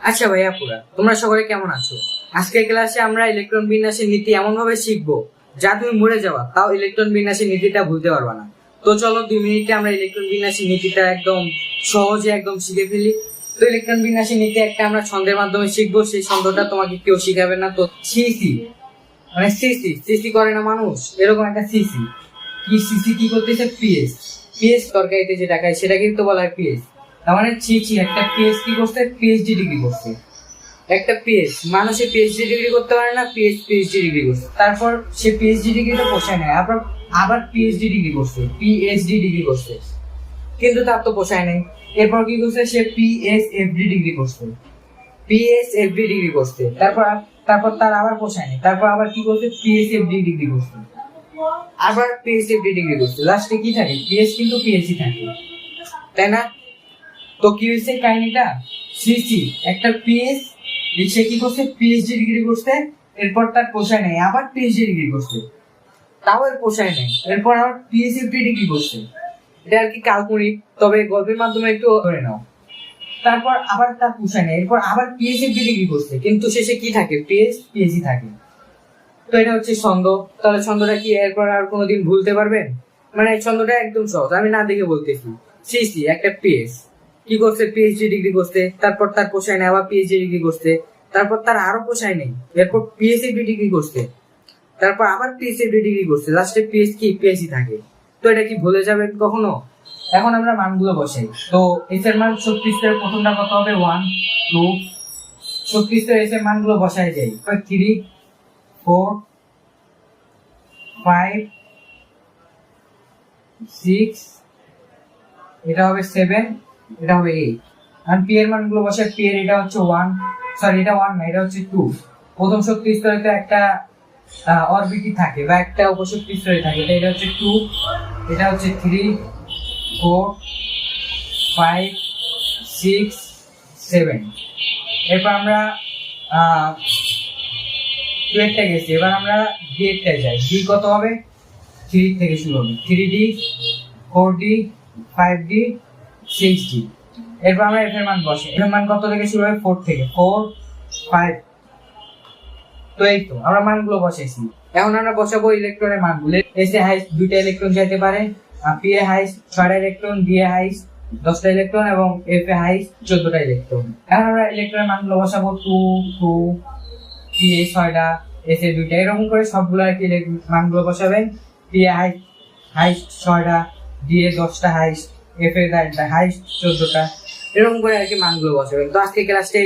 আচ্ছা ভাইয়া, পুরা। তোমরা সকলে কেমন আছো? আজকের ক্লাসে আমরা ইলেকট্রন বিন্যাসের নীতি এমন ভাবে শিখব, যা তুমি মরে যাওয়া, তাও ইলেকট্রন বিন্যাসের নীতিটা ভুলতে পারবা না। তো চলো দুই মিনিটে আমরা ইলেকট্রন বিন্যাসের নীতিটা একদম সহজে একদম শিখে ফেলি। তো ইলেকট্রন বিন্যাসের নীতি একটা আমরা ছন্দের মাধ্যমে শিখব, সেই ছন্দটা তোমাকে কেউ শিখাবে না। তো সিসি মানে সিসি সিসি করে না মানুষ? এরকম একটা সিসি কি সিসি কি করতেছে? পিএস পিএস তরকারিতে যেটা খায় সেটা কিন্তু বলা হয় পিএস মানে ছি ছি একটা কি করছে পিএইচডি ডিগ্রি করছে একটা পিএস মানুষে পিএইচডি ডিগ্রি করতে পারে না পিএইচ পিএইচডি ডিগ্রি করছে তারপর সে পিএইচডি ডিগ্রিটা পোষায় নেয় আবার আবার পিএইচডি ডিগ্রি করছে পিএইচডি ডিগ্রি করছে কিন্তু তার তো পোষায় নেই এরপর কি করছে সে পিএসএফডি ডিগ্রি করছে পিএসএফডি ডিগ্রি করছে তারপর তারপর তার আবার পোষায় নেই তারপর আবার কি করছে পিএসএফডি ডিগ্রি করছে আবার পিএসএফডি ডিগ্রি করছে লাস্টে কি থাকে পিএস কিন্তু পিএসসি থাকে তাই না তো কি হয়েছে কাহিনীটা? সিসি একটা পিএস সে কি করছে? পিএইচডি ডিগ্রি করছে, এরপর তার পোষায় নেই, আবার পিএইচডি ডিগ্রি করছে। তাও এর পোষায় নেই, এরপর আবার পিএসএফডি ডিগ্রি করছে। এটা আর কি কাল্পনিক, তবে গল্পের মাধ্যমে একটু ধরে নাও। তারপর আবার তার পোষায় নেই, এরপর আবার পিএসএফডি ডিগ্রি করছে, কিন্তু শেষে কি থাকে? পিএস পিএসসি থাকে। তো এটা হচ্ছে ছন্দ। তাহলে ছন্দটা কি এরপর আর কোনোদিন ভুলতে পারবেন? মানে ছন্দটা একদম সহজ, আমি না দেখে বলতেছি। সিসি একটা পিএস কি করছে? পিএইচডি ডিগ্রি করছে, তারপর তার পোষায় নেই, আবার পিএইচডি ডিগ্রি করছে, তারপর তার আরও পোষায় নেই, এরপর পিএসএফডি ডিগ্রি করছে, তারপর আবার পিএসএফডি ডিগ্রি করছে লাস্টে পিএস কি? পিএসসি থাকে। তো এটা কি ভুলে যাবেন কখনো? এখন আমরা মানগুলো বসাই। তো এস এর মান ছত্রিশ এর প্রথমটা কত হবে? ওয়ান টু ছত্রিশ এস এর মানগুলো বসাই যাই থ্রি ফোর ফাইভ সিক্স এটা হবে সেভেন এটা হবে এইট আর পি এর মানগুলো বসে পি এর এটা হচ্ছে ওয়ান সরি এটা ওয়ান না, এটা হচ্ছে টু প্রথম শক্তি স্তরে তো একটা অরবিটি থাকে, বা একটা উপশক্তি স্তরে থাকে। এটা হচ্ছে টু এটা হচ্ছে three four five six seven এরপর আমরা টুয়েলভটা গেছি। এবার আমরা ডি এরটা যাই। ডি কত হবে? থ্রি থেকে শুরু হবে। Three D four D five D six D এরপর আমরা এফ এর মান বসে। এফ এর মান কত থেকে শুরু হবে ফোর থেকে। ফোর ফাইভ তো এই তো, আমরা মানগুলো বসাইছি। এখন আমরা বসাবো ইলেকট্রনের মানগুলো। এসে হাইস দুইটা ইলেকট্রন যেতে পারে পি এ হাইস ছয়টা ইলেকট্রন ডি এ হাইস দশটা ইলেকট্রন এবং এফ এ হাইস চোদ্দটা ইলেকট্রন এখন আমরা ইলেকট্রনের মানগুলো বসাবো। টু টু পি এ ছয়টা এস এ দুইটা। এরকম করে সবগুলো আর কি মানগুলো বসাবেন। পি এ হাইস হাইস ছয়টা ডি এ দশটা হাইস এফ এ হাইস চোদ্দটা। এরকম করে আর কি মানগুলো বসাবেন তো আজকে ক্লাসটা